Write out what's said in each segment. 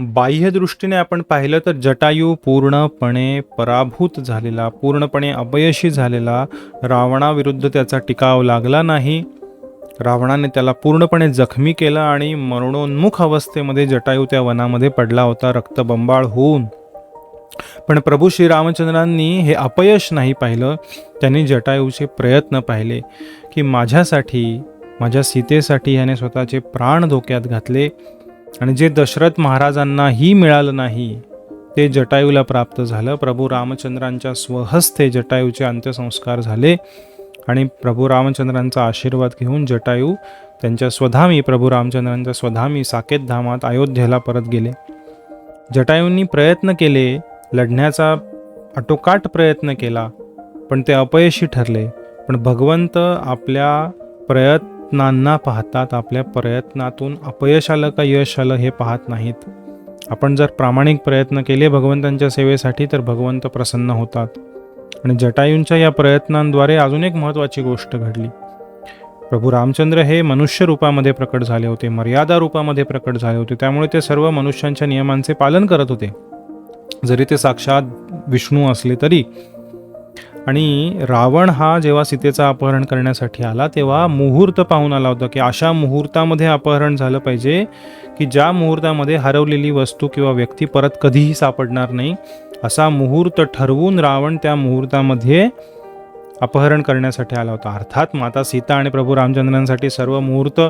बाह्य दृष्टीने आपण पाहिलं तर जटायू पूर्णपणे पराभूत झालेला पूर्णपणे अपयशी झालेला रावणाविरुद्ध त्याचा टिकाव लागला नाही. रावणाने त्याला पूर्णपणे जखमी केलं आणि मरणोन्मुख अवस्थेमध्ये जटायू त्या वनामध्ये पडला होता रक्तबंबाळ होऊन. पण प्रभू श्रीरामचंद्रांनी हे अपयश नाही पाहिलं. त्यांनी जटायूचे प्रयत्न पाहिले की माझ्यासाठी माझ्या सीतेसाठी ह्याने स्वतःचे प्राण धोक्यात घातले. आणि जे दशरथ महाराजांनाही मिळालं नाही ते जटायूला प्राप्त झालं. प्रभू रामचंद्रांच्या स्वहस्ते जटायूचे अंत्यसंस्कार झाले आणि प्रभू रामचंद्रांचा आशीर्वाद घेऊन जटायू त्यांच्या स्वधामी प्रभू रामचंद्रांच्या स्वधामी साकेत धामात अयोध्येला परत गेले. जटायूंनी प्रयत्न केले लढण्याचा आटोकाट प्रयत्न केला पण ते अपयशी ठरले. पण भगवंत आपल्या प्रयत्नांना पाहतात आपल्या प्रयत्नातून अपयश आलं का यश आलं हे पाहत नाहीत. आपण जर प्रामाणिक प्रयत्न केले भगवंतांच्या सेवेसाठी तर भगवंत प्रसन्न होतात. आणि जटायूंच्या या प्रयत्नांद्वारे अजून एक महत्त्वाची गोष्ट घडली. प्रभू रामचंद्र हे मनुष्य रूपामध्ये प्रकट झाले होते मर्यादा रूपामध्ये प्रकट झाले होते. त्यामुळे ते सर्व मनुष्यांच्या नियमांचे पालन करत होते. जरी ते साक्षात विष्णू असले तरी आणि रावण हा जेव्हा सीतेचा अपहरण करण्यासाठी आला तेव्हा मुहूर्त पाहून आला होता की अशा मुहूर्तामध्ये अपहरण झालं पाहिजे की ज्या मुहूर्तामध्ये हरवलेली वस्तू किंवा व्यक्ती परत कधीही सापडणार नाही असा मुहूर्त ठरवून रावण त्या मुहूर्तामध्ये अपहरण करण्यासाठी आला होता. अर्थात माता सीता आणि प्रभू रामचंद्रांसाठी सर्व मुहूर्त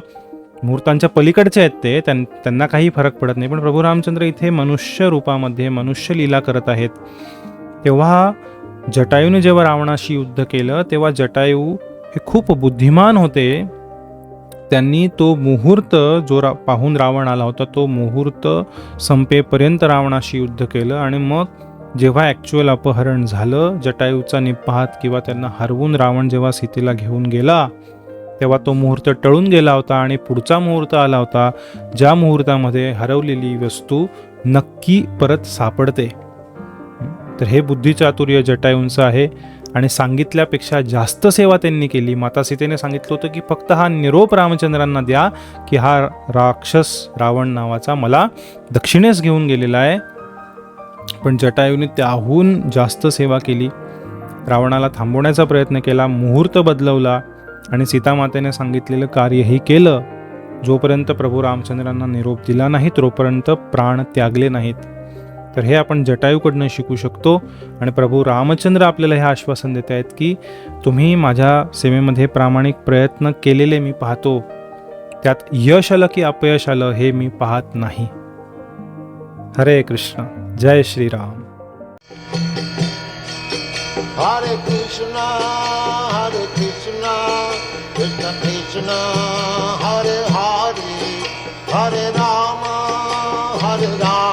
मुहूर्तांच्या पलीकडचे आहेत ते त्यां त्यांना काही फरक पडत नाही. पण प्रभू रामचंद्र इथे मनुष्य रूपामध्ये मनुष्य लीला करत आहेत. तेव्हा जटायूने जेव्हा रावणाशी युद्ध केलं तेव्हा जटायू हे खूप बुद्धिमान होते. त्यांनी तो मुहूर्त जो रा पाहून रावण आला होता तो मुहूर्त संपेपर्यंत रावणाशी युद्ध केलं आणि मग जेव्हा ॲक्च्युअल अपहरण झालं जटायूचा निपात किंवा त्यांना हरवून रावण जेव्हा सीतेला घेऊन गेला तेव्हा तो मुहूर्त टळून गेला होता आणि पुढचा मुहूर्त आला होता ज्या मुहूर्तामध्ये हरवलेली वस्तू नक्की परत सापडते. तर हे बुद्धिचातुर्य जटायूंचं आहे. आणि सांगितल्यापेक्षा जास्त सेवा त्यांनी केली. माता सीतेने सांगितलं होतं की फक्त हा निरोप रामचंद्रांना द्या की हा राक्षस रावण नावाचा मला दक्षिणेस घेऊन गेलेला आहे. पण जटायूने त्याहून जास्त सेवा केली. रावणाला थांबवण्याचा प्रयत्न केला मुहूर्त बदलवला आणि सीतामातेने सांगितलेलं कार्यही केलं. जोपर्यंत प्रभू रामचंद्रांना निरोप दिला नाही तोपर्यंत प्राण त्यागले नाहीत. तर हे आपण जटायूकडनं शिकू शकतो. आणि प्रभू रामचंद्र आपल्याला हे आश्वासन देत आहेत की तुम्ही माझ्या सेवेमध्ये प्रामाणिक प्रयत्न केलेले मी पाहतो. त्यात यश आलं की अपयश आलं हे मी पाहत नाही. हरे कृष्ण. जय श्रीराम. हरे Krishna, हरे Krishna, कृष्ण Krishna, हरे हरे हरे राम हरे राम.